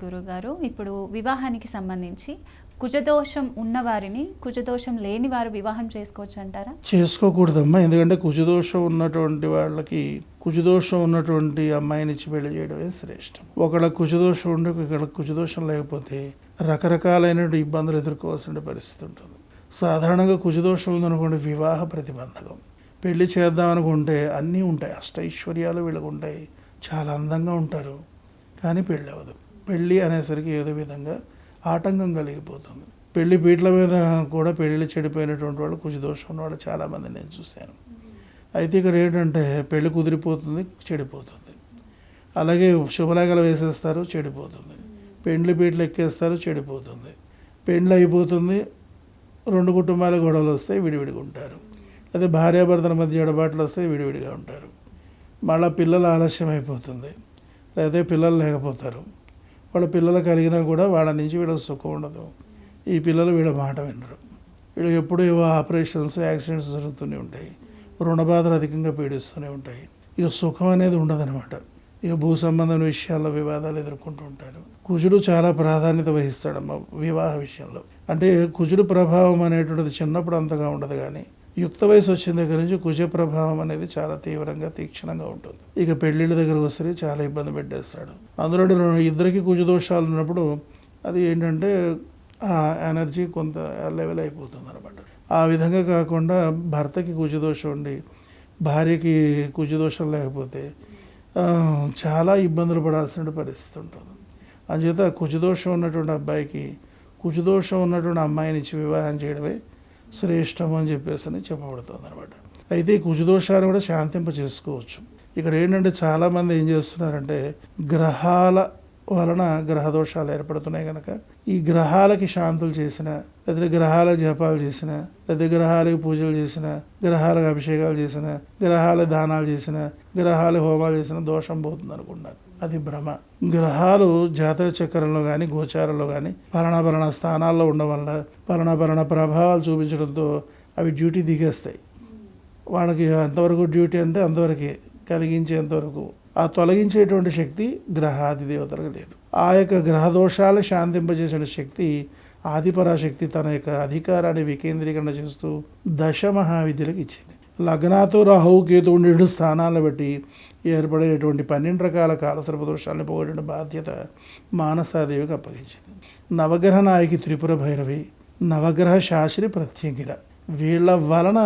గురుగారు ఇప్పుడు వివాహానికి సంబంధించి కుజదోషం ఉన్నవారిని కుజదోషం లేని వారు వివాహం చేసుకోవచ్చు అంటారా? చేసుకోకూడదమ్మా. ఎందుకంటే కుజదోషం ఉన్నటువంటి వాళ్ళకి కుజదోషం ఉన్నటువంటి అమ్మాయిని పెళ్ళి చేయడమే శ్రేష్టం. ఒకళ్ళ కుజదోషం ఉండి ఒకళ్ళ కుజదోషం లేకపోతే రకరకాలైన ఇబ్బందులు ఎదుర్కోవాల్సిన పరిస్థితి ఉంటుంది. సాధారణంగా కుజదోషం ఉందనుకోండి వివాహ ప్రతిబంధకం. పెళ్ళి చేద్దాం అనుకుంటే అన్నీ ఉంటాయి. అష్టైశ్వర్యాలు వీళ్ళకు ఉంటాయి చాలా అందంగా ఉంటారు. కానీ పెళ్ళి అవ్వదు పెళ్ళి అనేసరికి ఏదో విధంగా ఆటంకం కలిగిపోతుంది. పెళ్ళి పీటల మీద కూడా పెళ్ళి చెడిపోయినటువంటి వాళ్ళు కుజదోషం ఉన్న వాళ్ళు చాలామంది నేను చూశాను. అయితే ఇక్కడ ఏంటంటే పెళ్ళి కుదిరిపోతుంది చెడిపోతుంది. అలాగే శుభలేఖలు వేసేస్తారు చెడిపోతుంది. పెండ్లి పీటలు ఎక్కేస్తారు చెడిపోతుంది. పెండ్లి అయిపోతుంది రెండు కుటుంబాల గొడవలు వస్తాయి విడివిడిగా ఉంటారు. అదే భార్యాభర్తల మధ్య ఎడబాట్లు వస్తాయి విడివిడిగా ఉంటారు. మళ్ళీ పిల్లలు ఆలస్యం అయిపోతుంది. లేదా పిల్లలు లేకపోతారు. వాళ్ళ పిల్లలు కలిగినా కూడా వాళ్ళ నుంచి వీళ్ళకి సుఖం ఉండదు. ఈ పిల్లలు వీళ్ళ మాట వినరు. వీళ్ళకి ఎప్పుడు ఏవో ఆపరేషన్స్ యాక్సిడెంట్స్ జరుగుతూనే ఉంటాయి. రుణ బాధలు అధికంగా పీడిస్తూనే ఉంటాయి. ఇక సుఖం అనేది ఉండదనమాట ఇక భూ సంబంధం విషయాల్లో వివాదాలు ఎదుర్కొంటూ ఉంటారు. కుజుడు చాలా ప్రాధాన్యత వహిస్తాడమ్మ వివాహ విషయంలో. అంటే కుజుడు ప్రభావం అనేటువంటిది చిన్నప్పుడు అంతగా ఉండదు కానీ యుక్త వయసు వచ్చిన దగ్గర నుంచి కుజ ప్రభావం అనేది చాలా తీవ్రంగా తీక్షణంగా ఉంటుంది. ఇక పెళ్ళిళ్ళ దగ్గర వస్తే చాలా ఇబ్బంది పెట్టేస్తాడు. అందులో రెండు- ఇద్దరికి కుజ దోషాలు ఉన్నప్పుడు అది ఏంటంటే ఆ ఎనర్జీ కొంత లెవెల్ అయిపోతుంది అనమాట ఆ విధంగా కాకుండా భర్తకి కుజదోషం ఉండి భార్యకి కుజదోషం లేకపోతే చాలా ఇబ్బందులు పడాల్సిన పరిస్థితి ఉంటుంది. అందుచేత కుజదోషం ఉన్నటువంటి అబ్బాయికి కుజదోషం ఉన్నటువంటి అమ్మాయిని ఇచ్చి వివాహం చేయడమే శ్రేష్టం అని చెప్పేసి అని చెప్పబడుతుంది అనమాట అయితే ఈ కుజదోషాన్ని కూడా శాంతింప చేసుకోవచ్చు. ఇక్కడ ఏంటంటే చాలామంది ఏం చేస్తున్నారంటే గ్రహాల వలన గ్రహ దోషాలు ఏర్పడుతున్నాయి కనుక ఈ గ్రహాలకి శాంతులు చేసిన లేదా గ్రహాల జపాలు చేసిన లేదా గ్రహాలకి పూజలు చేసిన గ్రహాలకు అభిషేకాలు చేసిన గ్రహాల దానాలు చేసిన గ్రహాల హోమాలు చేసిన దోషం పోతుంది అనుకున్నారు అది భ్రమ. గ్రహాలు జాతక చక్రంలో కానీ గోచారంలో కానీ పలానా స్థానాల్లో ఉండడం వల్ల పలానా ప్రభావాలు చూపించడంతో అవి డ్యూటీ దిగేస్తాయి. వాళ్ళకి ఎంతవరకు డ్యూటీ అంటే అంతవరకే కలిగించేంతవరకు ఆ తొలగించేటువంటి శక్తి గ్రహాది దేవతలకు లేదు. ఆ యొక్క గ్రహ దోషాలు శాంతింపజేసే శక్తి ఆదిపరాశక్తి తన యొక్క అధికారాన్ని వికేంద్రీకరణ చేస్తూ దశ మహావిద్యలకు ఇచ్చింది. లగ్నాతో రాహువు కేతు ఉండే స్థానాలను బట్టి ఏర్పడేటువంటి పన్నెండు రకాల కాలసర్ప దోషాలను పోగొట్టిన బాధ్యత మానసాదేవికి అప్పగించింది. నవగ్రహ నాయకి త్రిపుర భైరవి నవగ్రహ శాస్త్రి ప్రత్యంగిర వీళ్ళ వలన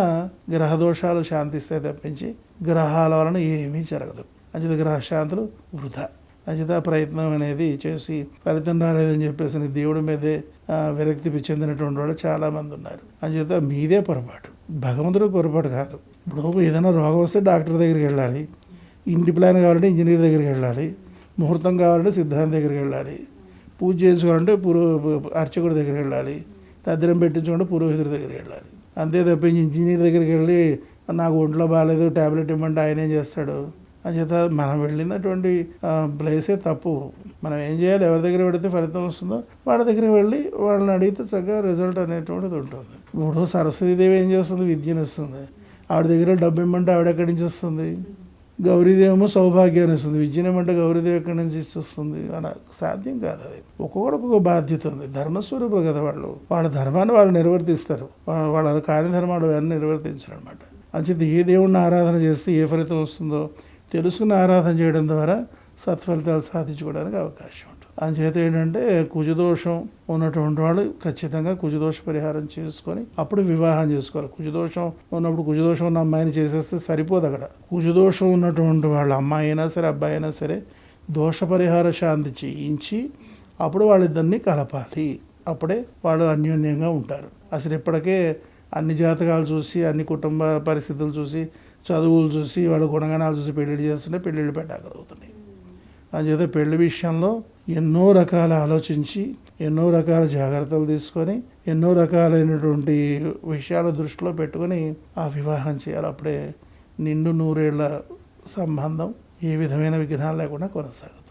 గ్రహ దోషాలు శాంతిస్తాయి తప్పించి గ్రహాల వలన ఏమీ జరగదు. అంచేత గ్రహ శాంతులు వృధా. అజితా ప్రయత్నం అనేది చేసి ఫలితం రాలేదని చెప్పేసి దేవుడి మీదే విరక్తి చెందినటువంటి వాళ్ళు చాలామంది ఉన్నారు. అంచేత మీదే పొరపాటు. భగవంతుడు పొరపాటు కాదు. ఇప్పుడు ఏదైనా రోగం వస్తే డాక్టర్ దగ్గరికి వెళ్ళాలి. ఇంటి ప్లాన్ కావాలంటే ఇంజనీర్ దగ్గరికి వెళ్ళాలి. ముహూర్తం కావాలంటే సిద్ధాంతం దగ్గరికి వెళ్ళాలి. పూజ చేయించుకోవాలంటే పురో అర్చకుడి దగ్గరికి వెళ్ళాలి. తద్దిరం పెట్టించుకుంటే పురోహితుడి దగ్గరికి వెళ్ళాలి. అంతే తప్పించి ఇంజనీర్ దగ్గరికి వెళ్ళి నాకు ఒంట్లో బాగాలేదు ట్యాబ్లెట్ ఇవ్వమంటే ఆయన ఏం చేస్తాడు? అంచేత మనం వెళ్ళినటువంటి ప్లేసే తప్పు. మనం ఏం చేయాలి? ఎవరి దగ్గర పెడితే ఫలితం వస్తుందో వాళ్ళ దగ్గర వెళ్ళి వాళ్ళని అడిగితే చక్కగా రిజల్ట్ అనేటువంటిది ఉంటుంది. ఇప్పుడు సరస్వతీదేవి ఏం చేస్తుంది? విద్యను ఇస్తుంది. ఆవిడ దగ్గర డబ్బు ఇమ్మంటే ఆవిడ ఎక్కడి నుంచి వస్తుంది? గౌరీదేవేమో సౌభాగ్యాన్ని ఇస్తుంది. విద్యనేమంటే గౌరీదేవి ఎక్కడి నుంచి ఇస్తుంది అని సాధ్యం కాదు అది. ఒక్కొక్కడికి ఒక బాధ్యత ఉంది. ధర్మస్వరూపులు కదా వాళ్ళు. వాళ్ళ ధర్మాన్ని వాళ్ళు నిర్వర్తిస్తారు. వాళ్ళ కార్యధర్మాలు వారిని నిర్వర్తించారు అనమాట అంచేత ఏ దేవుడిని ఆరాధన చేస్తే ఏ ఫలితం వస్తుందో తెలుసుకుని ఆరాధన చేయడం ద్వారా సత్ఫలితాలు సాధించుకోవడానికి అవకాశం ఉంటుంది. అంచేత ఏంటంటే కుజదోషం ఉన్నటువంటి వాళ్ళు ఖచ్చితంగా కుజదోష పరిహారం చేసుకొని అప్పుడు వివాహం చేసుకోవాలి. కుజదోషం ఉన్నప్పుడు కుజదోషం ఉన్న అమ్మాయిని చేసేస్తే సరిపోదు అక్కడ. కుజదోషం ఉన్నటువంటి వాళ్ళ అమ్మాయి అయినా సరే అబ్బాయి అయినా సరే దోష పరిహార శాంతి చేయించి అప్పుడు వాళ్ళిద్దరిని కలపాలి. అప్పుడే వాళ్ళు అన్యోన్యంగా ఉంటారు. అసలు ఇప్పటికే అన్ని జాతకాలు చూసి అన్ని కుటుంబ పరిస్థితులు చూసి చదువులు చూసి వాళ్ళ గుణగణాలు చూసి పెళ్ళిళ్ళు చేస్తుంటే పెళ్ళిళ్ళు పెట్టగలుగుతున్నాయి. అందుచేత పెళ్ళి విషయంలో ఎన్నో రకాల ఆలోచించి ఎన్నో రకాల జాగ్రత్తలు తీసుకొని ఎన్నో రకాలైనటువంటి విషయాలు దృష్టిలో పెట్టుకొని ఆ వివాహం చేయాలి. అప్పుడే నిండు నూరేళ్ళ సంబంధం ఏ విధమైన విఘ్నాలు లేకుండా కొనసాగుతుంది.